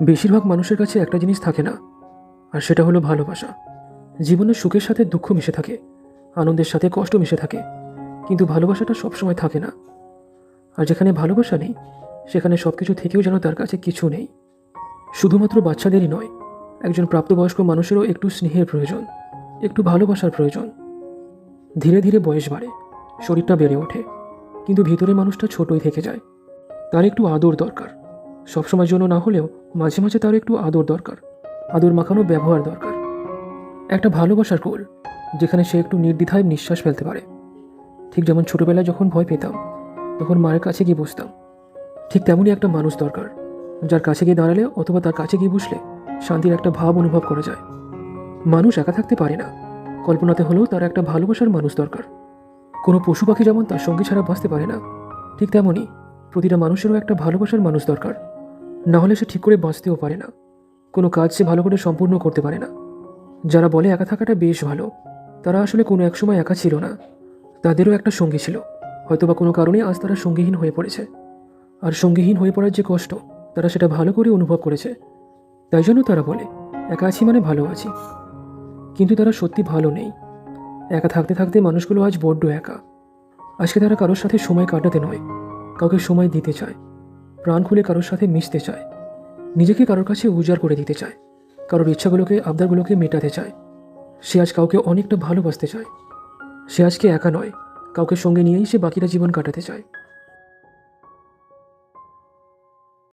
বেশিরভাগ মানুষের কাছে একটা জিনিস থাকে না, আর সেটা হলো ভালোবাসা। জীবনের সুখের সাথে দুঃখ মিশে থাকে, আনন্দের সাথে কষ্ট মিশে থাকে, কিন্তু ভালোবাসাটা সবসময় থাকে না। আর যেখানে ভালোবাসা নেই, সেখানে সব কিছু থেকেও যেন তার কাছে কিছু নেই। শুধুমাত্র বাচ্চাদেরই নয়, একজন প্রাপ্তবয়স্ক মানুষেরও একটু স্নেহের প্রয়োজন, একটু ভালোবাসার প্রয়োজন। ধীরে ধীরে বয়স বাড়ে, শরীরটা বেড়ে ওঠে, কিন্তু ভিতরে মানুষটা ছোটই থেকে যায়। তার একটু আদর দরকার। সবসময়ের জন্য না হলেও মাঝে মাঝে তার একটু আদর দরকার। আদর মাখানো ব্যবহার দরকার। একটা ভালোবাসার কোল, যেখানে সে একটু নির্দ্বিধায় নিঃশ্বাস ফেলতে পারে। ঠিক যেমন ছোটবেলায় যখন ভয় পেতাম, তখন মায়ের কাছে গিয়ে বসতাম। ঠিক তেমনই একটা মানুষ দরকার, যার কাছে গিয়ে দাঁড়ালে অথবা তার কাছে গিয়ে বসলে শান্তির একটা ভাব অনুভব করা যায়। মানুষ একা থাকতে পারে না। কল্পনাতে হলেও তার একটা ভালোবাসার মানুষ দরকার। কোনো পশু পাখি যেমন তার সঙ্গী ছাড়া বাঁচতে পারে না, ঠিক তেমনই প্রতিটা মানুষেরও একটা ভালোবাসার মানুষ দরকার। না হলে সে ঠিক করে বাঁচতেও পারে না। কোনো কাজ সে ভালো করে সম্পূর্ণ করতে পারে না। যারা বলে একা থাকাটা বেশ ভালো, তারা আসলে কোনো এক সময় একা ছিল না। তাদেরও একটা সঙ্গী ছিল। হয়তো বা কোনো কারণে আজ তারা সঙ্গীহীন হয়ে পড়েছে। আর সঙ্গীহীন হয়ে পড়ার যে কষ্ট, তারা সেটা ভালো করে অনুভব করেছে। তাই জন্য তারা বলে, একা আছি মানে ভালো আছি। কিন্তু তারা সত্যি ভালো নেই। একা থাকতে থাকতে মানুষগুলো আজ বড্ড একা। আজকে তারা কারোর সাথে সময় কাটাতে নয়, কাউকে সময় দিতে চায়। প্রাণ খুলে কারোর সাথে মিশতে চায়। নিজেকে কারোর কাছে উজাড় করে দিতে চায়। কারোর ইচ্ছাগুলোকে, আবদারগুলোকে মেটাতে চায়। সে আজ কাউকে অনেকটা ভালোবাসতে চায়। সে আজকে একা নয়, কাউকে সঙ্গে নিয়েই সে বাকিটা জীবন কাটাতে চায়।